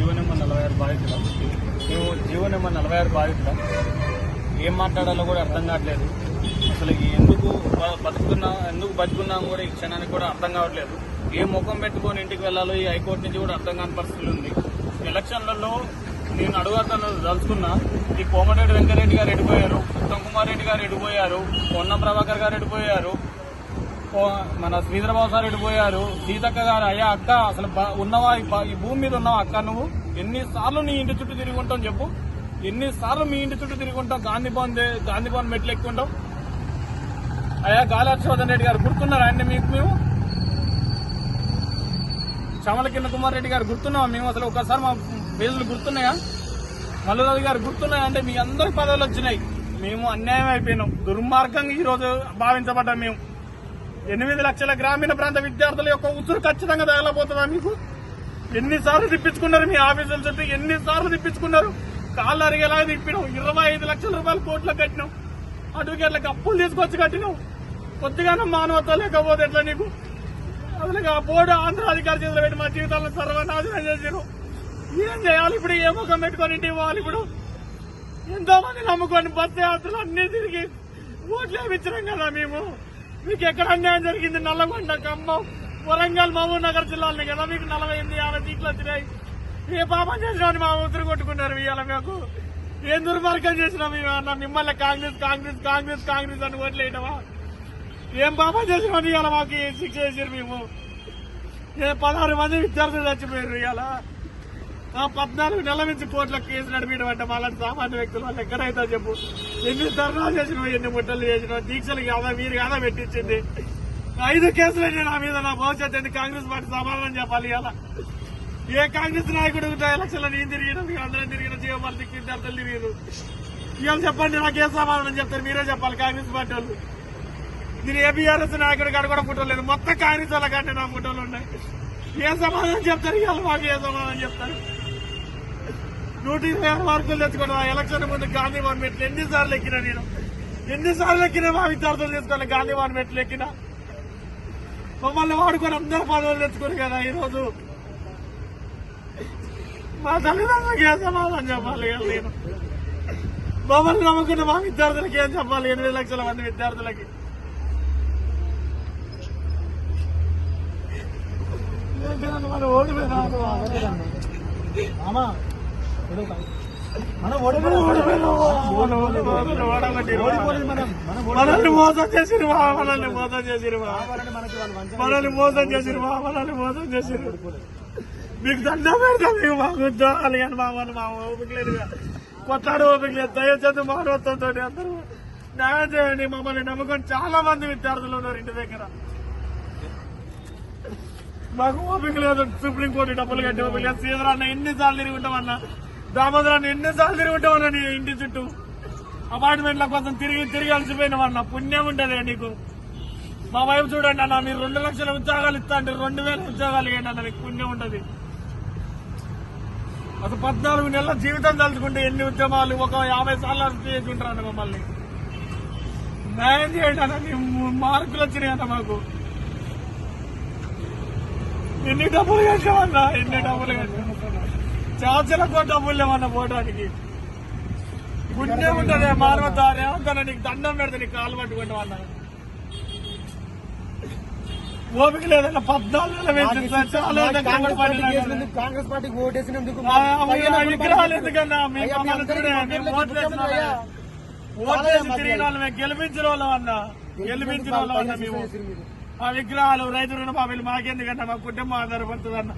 GO number నలభై ఆరు బాధితులం. మేము జీవో నెంబర్ నలభై ఆరు బాధితులం. ఏం మాట్లాడాలో కూడా అర్థం కావట్లేదు. అసలు ఎందుకు బతుకున్నా ఎందుకు బతుకున్నాం కూడా ఈ క్షణానికి కూడా అర్థం కావట్లేదు. ఏ ముఖం పెట్టుకొని ఇంటికి వెళ్ళాలో ఈ హైకోర్టు నుంచి కూడా అర్థం కాని పరిస్థితి ఉంది. ఎలక్షన్లలో నేను అడుగుతాను తలుచుకున్నా ఈ కోమటిరెడ్డి వెంకరెడ్డి గారు ఎడిపోయారు ఉత్తమ్ కుమార్ రెడ్డి గారు ఎడిపోయారు పొన్నం ప్రభాకర్ గారు ఎడిపోయారు మన శ్రీధరబాబు సార్ పోయారు సీతక్క గారు అయ్యా అక్క అసలు ఉన్నవా ఈ భూమి మీద ఉన్నావా అక్క నువ్వు? ఎన్నిసార్లు నీ ఇంటి చుట్టూ తిరిగి ఉంటావు చెప్పు. ఎన్నిసార్లు మీ ఇంటి చుట్టూ తిరిగి ఉంటావు? గాంధీ భవన్ దే- గాంధీ భవన్ మెట్లు ఎక్కుంటావు అయ్యా గాలి హర్షవర్ధన్ రెడ్డి గారు గుర్తున్నారా అండి మీకు మేము? చమల కింద కుమార్ రెడ్డి గారు గుర్తున్నావా మేము? అసలు ఒకసారి మా పేజీలు గుర్తున్నాయా? మల్లురాజు గారు గుర్తున్నాయా? అంటే మీ అందరి పదవులు వచ్చినాయి. మేము అన్యాయం అయిపోయినాం. దుర్మార్గంగా ఈ రోజు భావించబడ్డాం మేము. ఎనిమిది లక్షల గ్రామీణ ప్రాంత విద్యార్థుల యొక్క ఉసురు ఖచ్చితంగా తగలబోతుందా మీకు? ఎన్నిసార్లు తిప్పించుకున్నారు మీ ఆఫీసుల చుట్టూ? ఎన్నిసార్లు తిప్పించుకున్నారు? కాళ్ళు అరిగేలా తిప్పినాం ఇరవై ఐదు లక్షల రూపాయలు కోట్లు కట్టినాం అడ్వకేట్లకు అప్పులు తీసుకొచ్చి కట్టినాం కొద్దిగానో మానవత్వం లేకపోతే ఎట్లా నీకు? అసలు ఆ బోర్డు ఆంధ్ర అధికారి చేతులు పెట్టి మా జీవితాలను సర్వనాశనం చేసారు ఏం చేయాలి ఇప్పుడు? ఏ ముఖం పెట్టుకొని ఇంటికి పోవాలి ఇప్పుడు? ఎంతో మంది నమ్ముకొని బస్సు యాత్రలు అన్ని తిరిగి ఓట్లు వేయించినాం కదా మేము? మీకు ఎక్కడ అన్యాయం జరిగింది? నల్లగొండ ఖమ్మం వరంగల్ మహబూబ్ నగర్ జిల్లాలని కదా మీకు నలభై ఎనిమిది యాభై సీట్లు వచ్చినాయి. ఏ పాపం చేసినా మా ఉత్తరు కొట్టుకున్నారు ఇవాళ మీకు. ఏం దుర్మార్గం చేసినా మేము అన్న? మిమ్మల్ని కాంగ్రెస్ కాంగ్రెస్ కాంగ్రెస్ కాంగ్రెస్ అని ఓట్లు వేయటమా ఏం పాపం చేసినా ఇవాళ మాకు? శిక్ష చేసారు మేము? పదహారు మంది విద్యార్థులు చచ్చిపోయారు ఇవాళ ఆ పద్నాలుగు నెలల నుంచి కోట్ల కేసు నడిపించడం అంటే వాళ్ళని సామాన్య వ్యక్తులు వాళ్ళు ఎక్కడైతే చెప్పు? ఎన్ని ధర్నాలు చేసినావు ఎన్ని ముట్టలు చేసినావు దీక్షలు కాదా మీరు కాదా పెట్టించింది? ఐదు కేసులు అయినా నా మీద నా భవిష్యత్తు ఎందుకు కాంగ్రెస్ పార్టీ సమాధానం చెప్పాలి అలా ఏ కాంగ్రెస్ నాయకుడు ఎలక్షన్ నేను తిరిగిన అందరం తిరిగిన జీవభారతి విద్యార్థులు తిరిగిరు ఇవాళ చెప్పండి నాకు ఏ సమాధానం చెప్తారు? మీరే చెప్పాలి కాంగ్రెస్ పార్టీ వాళ్ళు. నేను ఏ బీఆర్ఎస్ నాయకుడు కాడ కూడా ఫోటోలు లేదు. మొత్తం కాంగ్రెస్ వాళ్ళ కంటే నా ఫోటోలు ఉన్నాయి. ఏ సమాధానం చెప్తారు? ఇవాళ మాకు ఏ సమాధానం చెప్తారు? నూట ఇరవై ఆరు మార్కులు తెచ్చుకున్నా ఎలక్షన్ ముందు గాంధీ భవన్ మెట్లు ఎన్నిసార్లు ఎక్కినా నేను? ఎన్నిసార్లు ఎక్కినా మా విద్యార్థులు తీసుకోవాలి గాంధీ భవన్ మెట్లు ఎక్కినా? మమ్మల్ని వాడుకొని అందరు పదవులు తెచ్చుకోరు కదా ఈరోజు? మా తల్లిదండ్రులకి ఏం సమాధానం చెప్పాలి నేను? మమ్మల్ని నమ్ముకున్న మా విద్యార్థులకి ఏం చెప్పాలి? ఎనిమిది లక్షల మంది విద్యార్థులకి? మనం మనల్ని మోసం చేసిరు మనల్ని మోసం చేసిరు మనల్ని మోసం చేసిరు మనల్ని మోసం చేసిరు. మీకు దండం పెడతాం మీకు మాకు ఉద్యోగాలు కానీ మామని మా ఓపిక లేదు కొట్లాడు ఓపిక లేదు. దయచేసి మానవత్వంతో అందరూ న్యాయం చేయండి. మమ్మల్ని నమ్ముకొని చాలా మంది విద్యార్థులు ఉన్నారు ఇంటి దగ్గర. మాకు ఓపిక లేదు. సుప్రీంకోర్టు డబ్బులు కట్టి ఓపిక లేదు. సీదరాన్న ఎన్నిసార్లు తిరిగి ఉంటామన్నా? దామోదరాన్ని ఎన్నిసార్లు తిరిగి ఉంటామన్నా నీ ఇంటి చుట్టూ? అపార్ట్మెంట్ల కోసం తిరిగి తిరిగి అలసిపోయినామన్నా పుణ్యం ఉంటుంది నీకు. మా వైపు చూడండి అన్న మీరు రెండు లక్షల ఉద్యోగాలు ఇస్తా అంటే రెండు వేల ఉద్యోగాలు ఇవ్వండి అన్న మీకు పుణ్యం ఉంటుంది. అసలు పద్నాలుగు నెలల జీవితం తలుచుకుంటే ఎన్ని ఉద్యమాలు ఒక యాభై సార్లు అరెస్ట్ చేసుకుంటారన్న మమ్మల్ని. న్యాయం చేయండి అన్న మార్కులు వచ్చినాయి అన్న మాకు. ఎన్ని డబ్బులు కట్టామన్నా ఎన్ని డబ్బులు కట్టాం చాచల కోట డబ్బులు లేవన్నా పోవడానికి పుణ్యం ఉంటది మానవత రేవంతన నీకు దండం పెడితే నీకు కాలు పట్టుకుంటాం అన్న ఓపిక లేదన్న పద్నాలుగు కాంగ్రెస్ పార్టీకి ఓటేసినందుకు విగ్రహాలు ఎందుకన్నా మేము వాళ్ళే. తిరిగిన వాళ్ళు మేము గెలిపించిన వాళ్ళం అన్న. గెలిపించిన వాళ్ళం అన్న మేము. ఆ విగ్రహాలు రైతు రుణమాఫీలు మాకెందుకన్నా మా కుటుంబం ఆధారపడుతుంది అన్న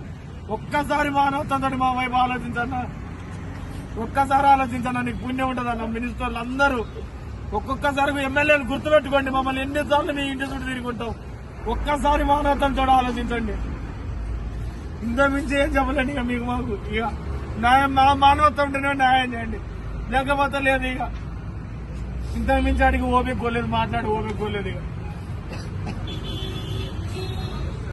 ఒక్కసారి మానవతంతో మా వైపు ఆలోచించన్న. ఒక్కసారి ఆలోచించన్న నీకు పుణ్యం ఉంటుందన్న మినిస్టర్లు అందరూ ఒక్కొక్కసారి ఎమ్మెల్యేలు గుర్తుపెట్టుకోండి మమ్మల్ని ఎన్నిసార్లు మీ ఇంటి చుట్టూ తిరుగుంటాం ఒక్కసారి మానవతంతో ఆలోచించండి. ఇంత మించి ఏం చెప్పలేండి ఇక మీకు మాకు. ఇక న్యాయం మా మానవత్వం ఉంటేనే న్యాయం చేయండి. లేకపోతే లేదు ఇక. ఇంతకుమించి మించి అడిగి ఓపిక కోలేదు మాట్లాడి ఓపిక కోలేదు ఇక.